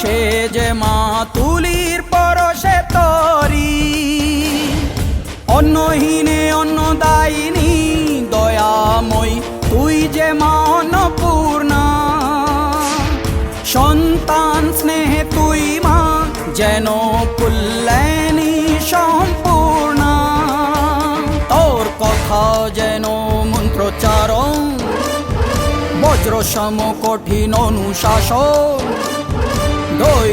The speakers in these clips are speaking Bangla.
সে যে মা তুলির পরশে তরি। অন্নহীনে অন্নদায়িনী, দয়াময়ী, তুই যে মা অন্নপূর্ণা। সন্তান স্নেহে তুই মা, যেন কুল্যাণী সম্পূর্ণা। তোর কথা যেন মন্ত্রচারণ বজ্র সম কঠিন অনুশাসন।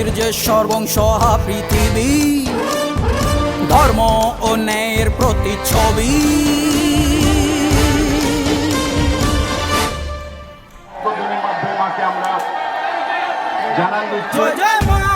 ধৈর্যের সর্বংসহা পৃথিবী ধর্ম ও ন্যায়ের প্রতিচ্ছবি। জানান দিচ্ছি